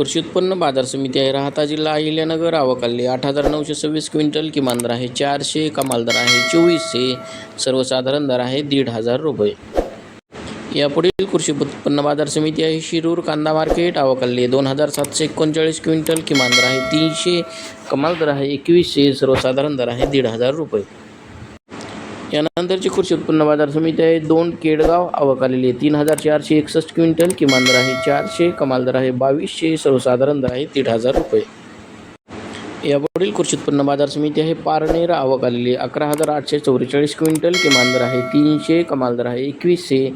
कृषी उत्पन्न बाजार समिती आहे. राहता जिल्हा अहिल्यानगर आवकाल्ली. आठ हजार नऊशे सव्वीस क्विंटल किमान दर आहे. चारशे कमाल दर आहे. चोवीसशे सर्वसाधारण दर आहे. दीड हजार रुपये. यापुढील कृषी उत्पन्न बाजार समिती आहे. शिरूर कांदा मार्केट आवकाल्ली. दोन हजार सातशे एकोणचाळीस क्विंटल किमान दर आहे. तीनशे कमाल दर आहे. एकवीसशे सर्वसाधारण दर आहे. दीड हजार रुपये. यानंतरची कृषी उत्पन्न बाजार समिती आहे. दोन केडगाव आवक आलेली आहे. तीन हजार चारशे एकसष्ट क्विंटल किमान दर आहे. चारशे कमाल दर आहे. बावीसशे सर्वसाधारण दर आहे. दीड हजार रुपये. यापुढील कृषी उत्पन्न बाजार समिती आहे. पारनेर आवक आलेली आहे. अकरा हजार आठशे चौवेचाळीस क्विंटल किमान दर आहे. तीनशे कमाल दर आहे. एकवीसशे